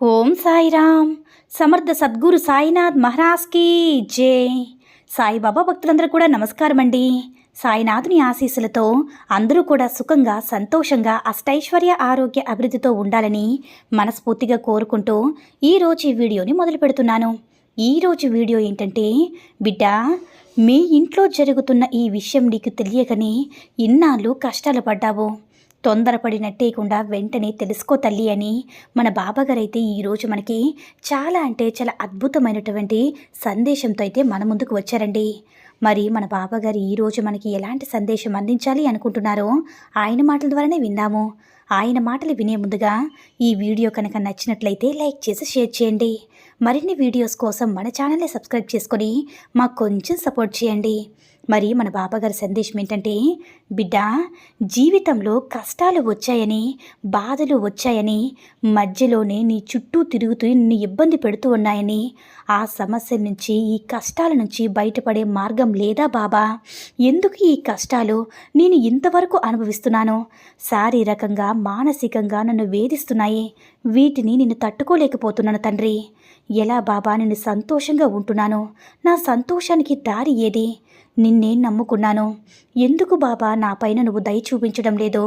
Om Sairam. Samarth Sadguru Sainath మహారాజ్కి జై. సాయిబాబా భక్తులందరూ కూడా నమస్కారం అండి సాయినాథుని ఆశీస్సులతో అందరూ కూడా సుఖంగా సంతోషంగా అష్టైశ్వర్య ఆరోగ్య అభివృద్ధితో ఉండాలని మనస్ఫూర్తిగా కోరుకుంటూ ఈరోజు ఈ వీడియోని మొదలు పెడుతున్నాను. ఈరోజు వీడియో ఏంటంటే బిడ్డ మీ ఇంట్లో జరుగుతున్న ఈ విషయం నీకు తెలియకని ఇన్నాళ్ళు కష్టాలు పడ్డావు. తొందరపడినట్టేయకుండా వెంటనే తెలుసుకో తల్లి అని మన బాబాగారైతే ఈరోజు మనకి చాలా అంటే చాలా అద్భుతమైనటువంటి సందేశంతో అయితే మన ముందుకు వచ్చారండి. మరి మన బాబాగారు ఈరోజు మనకి ఎలాంటి సందేశం అందించాలి అనుకుంటున్నారో ఆయన మాటల ద్వారానే విందాము. ఆయన మాటలు వినే ముందుగా ఈ వీడియో కనుక నచ్చినట్లయితే లైక్ చేసి షేర్ చేయండి. మరిన్ని వీడియోస్ కోసం మన ఛానల్ని సబ్స్క్రైబ్ చేసుకొని మాకు కొంచెం సపోర్ట్ చేయండి. మరి మన బాబాగారి సందేశం ఏంటంటే బిడ్డ జీవితంలో కష్టాలు వచ్చాయని బాధలు వచ్చాయని మధ్యలోనే నీ చుట్టూ తిరుగుతూ నిన్ను ఇబ్బంది పెడుతూ ఉన్నాయని ఆ సమస్య నుంచి ఈ కష్టాల నుంచి బయటపడే మార్గం లేదా బాబా? ఎందుకు ఈ కష్టాలు నేను ఇంతవరకు అనుభవిస్తున్నాను? శారీరకంగా మానసికంగా నన్ను వేధిస్తున్నాయి. వీటిని నేను తట్టుకోలేకపోతున్నాను తండ్రి. ఎలా బాబా నేను సంతోషంగా ఉంటున్నాను? నా సంతోషానికి దారి ఏది? నిన్నే నమ్ముకున్నాను? ఎందుకు బాబా నాపైన నువ్వు దయ చూపించడం లేదు?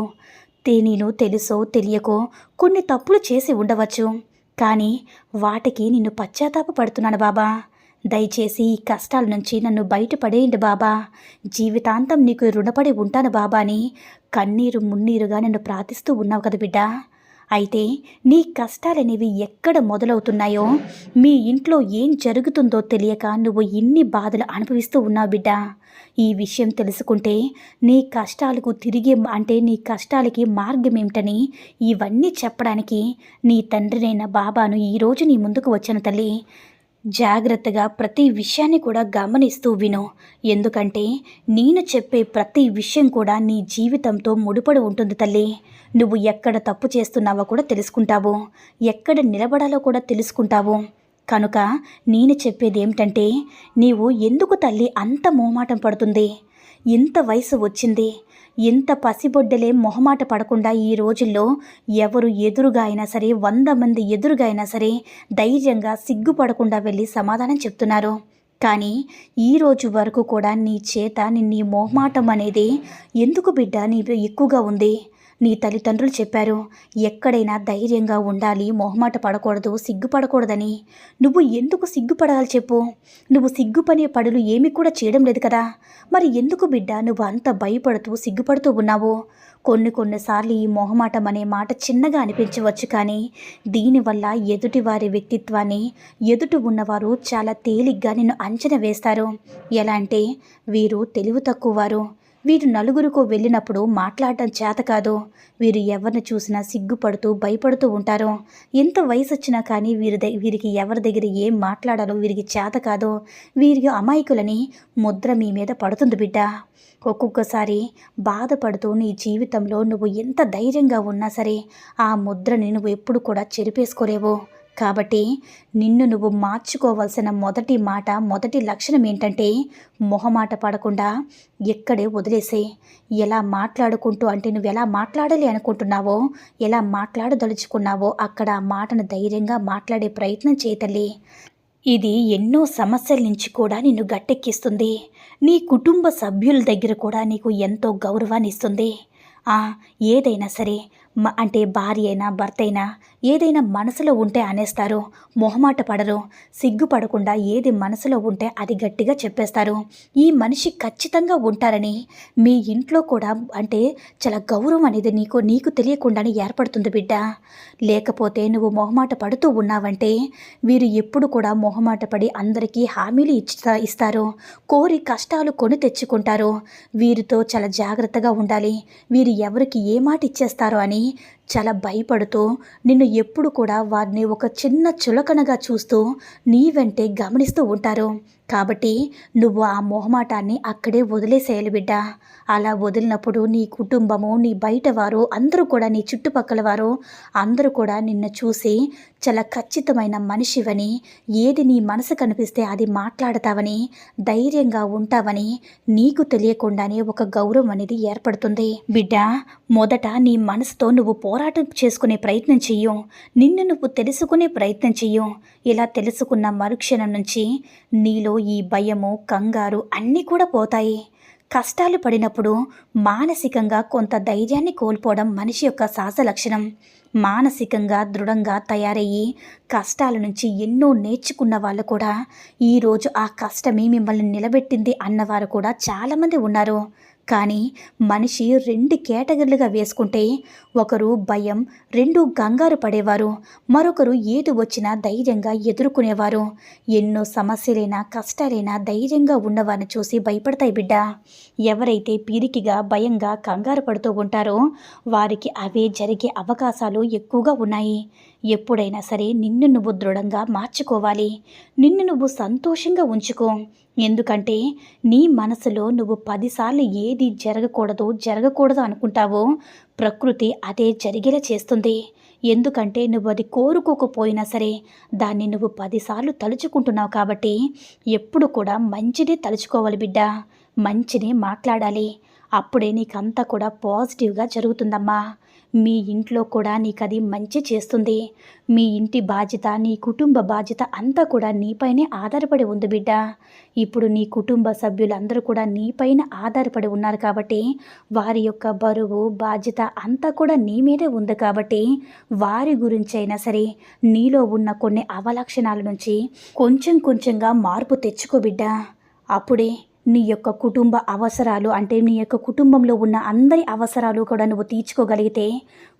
నేను తెలుసో తెలియకో కొన్ని తప్పులు చేసి ఉండవచ్చు. కానీ వాటికి నిన్ను పశ్చాత్తాప పడుతున్నాను బాబా. దయచేసి ఈ కష్టాల నుంచి నన్ను బయటపడేయండి బాబా. జీవితాంతం నీకు రుణపడి ఉంటాను బాబా అని కన్నీరు మున్నీరుగా నన్ను ప్రార్థిస్తూ ఉన్నావు కదా బిడ్డా. అయితే నీ కష్టాలనేవి ఎక్కడ మొదలవుతున్నాయో? మీ ఇంట్లో ఏం జరుగుతుందో తెలియక నువ్వు ఇన్ని బాధలు అనుభవిస్తూ ఉన్నావు బిడ్డ. ఈ విషయం తెలుసుకుంటే నీ కష్టాలకు తిరిగి అంటే నీ కష్టాలకి మార్గం ఏమిటని ఇవన్నీ చెప్పడానికి నీ తండ్రినైన బాబాను ఈరోజు నీ ముందుకు వచ్చాను తల్లి. జాగ్రత్తగా ప్రతి విషయాన్ని కూడా గమనిస్తూ విను. ఎందుకంటే నేను చెప్పే ప్రతి విషయం కూడా నీ జీవితంతో ముడిపడి ఉంటుంది తల్లి. నువ్వు ఎక్కడ తప్పు చేస్తున్నావో కూడా తెలుసుకుంటావు. ఎక్కడ నిలబడాలో కూడా తెలుసుకుంటావు. కనుక నేను చెప్పేది ఏమిటంటే నీవు ఎందుకు తల్లి అంత మోమాటం పడుతుంది? ఇంత వయసు వచ్చింది. ఇంత పసిబొడ్డలే మొహమాట పడకుండా ఈ రోజుల్లో ఎవరు ఎదురుగా అయినా సరే వంద మంది ఎదురుగా అయినా సరే ధైర్యంగా సిగ్గుపడకుండా వెళ్ళి సమాధానం చెప్తున్నారు. కానీ ఈ రోజు వరకు కూడా నీ చేత నీ మొహమాటం అనేది ఎందుకు బిడ్డ నీ ఎక్కువగా ఉంది? నీ తల్లిదండ్రులు చెప్పారు ఎక్కడైనా ధైర్యంగా ఉండాలి మొహమాట పడకూడదు సిగ్గుపడకూడదని. నువ్వు ఎందుకు సిగ్గుపడాలి చెప్పు? నువ్వు సిగ్గుపనే పడులు ఏమి కూడా చేయడం లేదు కదా. మరి ఎందుకు బిడ్డ నువ్వు అంత భయపడుతూ సిగ్గుపడుతూ ఉన్నావు? కొన్ని కొన్నిసార్లు ఈ మొహమాటం అనే మాట చిన్నగా అనిపించవచ్చు కానీ దీనివల్ల ఎదుటివారి వ్యక్తిత్వాన్ని ఎదుటి ఉన్నవారు చాలా తేలిగ్గా నిన్ను అంచనా వేస్తారు. ఎలా అంటే వీరు తెలివి తక్కువ వీరు నలుగురుకు వెళ్ళినప్పుడు మాట్లాడటం చేత కాదు. వీరు ఎవరిని చూసినా సిగ్గుపడుతూ భయపడుతూ ఉంటారు. ఎంత వయసు వచ్చినా కానీ వీరి వీరికి ఎవరి దగ్గర ఏం మాట్లాడాలో వీరికి చేత కాదు. వీరికి అమాయకులని ముద్ర మీ మీద పడుతుంది బిడ్డ. ఒక్కొక్కసారి బాధపడుతూ నీ జీవితంలో నువ్వు ఎంత ధైర్యంగా ఉన్నా సరే ఆ ముద్రని నువ్వు ఎప్పుడు కూడా చెరిపేసుకోలేవు. కాబట్టి నిన్ను నువ్వు మార్చుకోవాల్సిన మొదటి మాట మొదటి లక్షణం ఏంటంటే మొహమాట పడకుండా ఎక్కడే వదిలేసే. ఎలా మాట్లాడుకుంటూ అంటే నువ్వు ఎలా మాట్లాడాలి అనుకుంటున్నావో ఎలా మాట్లాడదలుచుకున్నావో అక్కడ ఆ మాటను ధైర్యంగా మాట్లాడే ప్రయత్నం చేయతల్లి ఇది ఎన్నో సమస్యల నుంచి కూడా నిన్ను గట్టెక్కిస్తుంది. నీ కుటుంబ సభ్యుల దగ్గర కూడా నీకు ఎంతో గౌరవాన్ని ఇస్తుంది. ఏదైనా సరే అంటే భార్య అయినా భర్త అయినా ఏదైనా మనసులో ఉంటే అనేస్తారు. మొహమాట పడరు. సిగ్గుపడకుండా ఏది మనసులో ఉంటే అది గట్టిగా చెప్పేస్తారు. ఈ మనిషి ఖచ్చితంగా ఉంటారని మీ ఇంట్లో కూడా అంటే చాలా గౌరవం అనేది నీకు నీకు తెలియకుండానే ఏర్పడుతుంది బిడ్డ. లేకపోతే నువ్వు మొహమాట పడుతూ ఉన్నావంటే వీరు ఎప్పుడు కూడా మొహమాట పడి అందరికీ హామీలు ఇచ్చా ఇస్తారు. కోరి కష్టాలు కొని తెచ్చుకుంటారు. వీరితో చాలా జాగ్రత్తగా ఉండాలి. వీరు ఎవరికి ఏ మాట ఇచ్చేస్తారో అని неї చాలా భయపడుతూ నిన్ను ఎప్పుడు కూడా వారిని ఒక చిన్న చులకనగా చూస్తూ నీ వెంటే గమనిస్తూ ఉంటారు. కాబట్టి నువ్వు ఆ మొహమాటాన్ని అక్కడే వదిలేసేయాలి బిడ్డ. అలా వదిలినప్పుడు నీ కుటుంబము నీ బయట వారు అందరూ కూడా నీ చుట్టుపక్కల వారు అందరూ కూడా నిన్ను చూసి చాలా ఖచ్చితమైన మనిషివని ఏది నీ మనసు కనిపిస్తే అది మాట్లాడతావని ధైర్యంగా ఉంటావని నీకు తెలియకుండానే ఒక గౌరవం అనేది ఏర్పడుతుంది. బిడ్డ మొదట నీ మనసుతో నువ్వు పో పోరాటం చేసుకునే ప్రయత్నం చెయ్యం. నిన్ను నువ్వు తెలుసుకునే ప్రయత్నం చెయ్యం. ఇలా తెలుసుకున్న మరుక్షణం నుంచి నీలో ఈ భయము కంగారు అన్నీ కూడా పోతాయి. కష్టాలు పడినప్పుడు మానసికంగా కొంత ధైర్యాన్ని కోల్పోవడం మనిషి యొక్క సహజ లక్షణం. మానసికంగా దృఢంగా తయారయ్యి కష్టాల నుంచి ఎన్నో నేర్చుకున్న వాళ్ళు కూడా ఈరోజు ఆ కష్టమే మిమ్మల్ని నిలబెట్టింది అన్నవారు కూడా చాలామంది ఉన్నారు. కానీ మనిషి రెండు కేటగిరీలుగా వేసుకుంటే ఒకరు భయం రెండు గంగారు పడేవారు మరొకరు ఏది వచ్చినా ధైర్యంగా ఎదుర్కొనేవారు. ఎన్నో సమస్యలైనా కష్టాలైనా ధైర్యంగా ఉన్నవారిని చూసి భయపడతాయి బిడ్డ. ఎవరైతే పీరికిగా భయంగా కంగారు పడుతూ ఉంటారో వారికి అవే జరిగే అవకాశాలు ఎక్కువగా ఉన్నాయి. ఎప్పుడైనా సరే నిన్ను నువ్వు దృఢంగా మార్చుకోవాలి. నిన్ను నువ్వు సంతోషంగా ఉంచుకో. ఎందుకంటే నీ మనసులో నువ్వు పదిసార్లు ఏది జరగకూడదు జరగకూడదు అనుకుంటావో ప్రకృతి అదే జరిగేలా చేస్తుంది. ఎందుకంటే నువ్వు అది కోరుకోకపోయినా సరే దాన్ని నువ్వు పదిసార్లు తలుచుకుంటున్నావు కాబట్టి ఎప్పుడు కూడా మంచిదే తలుచుకోవాలి బిడ్డ. మంచినే మాట్లాడాలి. అప్పుడే నీకంతా కూడా పాజిటివ్గా జరుగుతుందమ్మా. మీ ఇంట్లో కూడా నీకు అది మంచి చేస్తుంది. మీ ఇంటి బాధ్యత నీ కుటుంబ బాధ్యత అంతా కూడా నీపైనే ఆధారపడి ఉంది బిడ్డ. ఇప్పుడు నీ కుటుంబ సభ్యులందరూ కూడా నీపైన ఆధారపడి ఉన్నారు కాబట్టి వారి యొక్క బరువు బాధ్యత అంతా కూడా నీ మీదే ఉంది కాబట్టి వారి గురించి అయినా సరే నీలో ఉన్న కొన్ని అవలక్షణాల నుంచి కొంచెం కొంచెంగా మార్పు తెచ్చుకో బిడ్డ. అప్పుడే నీ యొక్క కుటుంబ అవసరాలు అంటే నీ యొక్క కుటుంబంలో ఉన్న అందరి అవసరాలు కూడా నువ్వు తీర్చుకోగలిగితే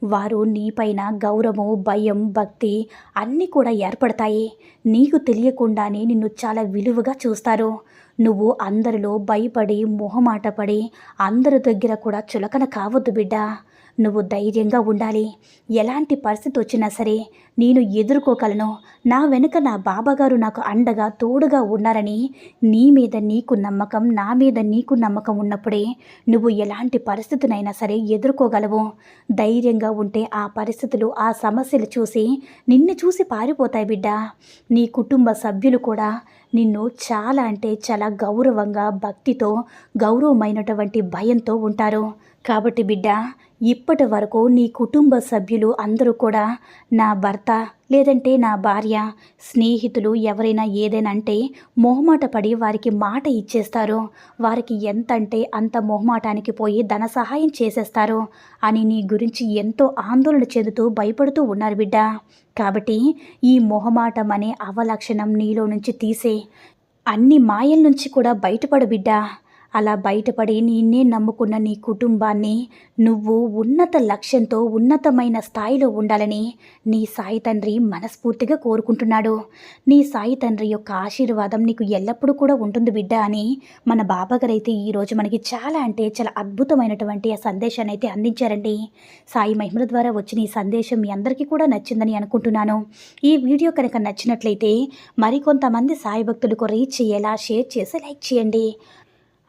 వారు నీపైన గౌరవం భయం భక్తి అన్నీ కూడా ఏర్పడతాయి. నీకు తెలియకుండానే నిన్ను చాలా విలువగా చూస్తారు. నువ్వు అందరిలో భయపడి మొహమాటపడి అందరి దగ్గర కూడా చులకన కావద్దు బిడ్డ. నువ్వు ధైర్యంగా ఉండాలి. ఎలాంటి పరిస్థితి వచ్చినా సరే నేను ఎదుర్కోగలను. నా వెనుక నా బాబాగారు నాకు అండగా తోడుగా ఉన్నారని నీ మీద నీకు నమ్మకం నా మీద నీకు నమ్మకం ఉన్నప్పుడే నువ్వు ఎలాంటి పరిస్థితినైనా సరే ఎదుర్కోగలవు. ధైర్యంగా ఉంటే ఆ పరిస్థితులు ఆ సమస్యలు చూసి నిన్ను చూసి పారిపోతాయి బిడ్డ. నీ కుటుంబ సభ్యులు కూడా నిన్ను చాలా అంటే చాలా గౌరవంగా భక్తితో గౌరవమైనటువంటి భయంతో ఉంటారు. కాబట్టి బిడ్డ ఇప్పటి వరకు నీ కుటుంబ సభ్యులు అందరూ కూడా నా భర్త లేదంటే నా భార్య స్నేహితులు ఎవరైనా ఏదైనా అంటే మొహమాట పడి వారికి మాట ఇచ్చేస్తారు. వారికి ఎంత అంటే అంత మొహమాటానికి పోయి ధన సహాయం చేసేస్తారు అని నీ గురించి ఎంతో ఆందోళన చెందుతూ భయపడుతూ ఉన్నారు బిడ్డ. కాబట్టి ఈ మొహమాటం అనే అవలక్షణం నీలో నుంచి తీసే. అన్ని మాయల నుంచి కూడా బయటపడు బిడ్డా. అలా బయటపడి నిన్నే నమ్ముకున్న నీ కుటుంబాన్ని నువ్వు ఉన్నత లక్ష్యంతో ఉన్నతమైన స్థాయిలో ఉండాలని నీ సాయి తండ్రి మనస్ఫూర్తిగా కోరుకుంటున్నాడు. నీ సాయి తండ్రి యొక్క ఆశీర్వాదం నీకు ఎల్లప్పుడూ కూడా ఉంటుంది బిడ్డ అని మన బాబాగారైతే అయితే ఈరోజు మనకి చాలా అంటే చాలా అద్భుతమైనటువంటి ఆ సందేశాన్ని అయితే అందించారండి. సాయి మహిమల ద్వారా వచ్చిన ఈ సందేశం మీ అందరికీ కూడా నచ్చిందని అనుకుంటున్నాను. ఈ వీడియో కనుక నచ్చినట్లయితే మరికొంతమంది సాయి భక్తులకు రీచ్ చేయేలా షేర్ చేసి లైక్ చేయండి.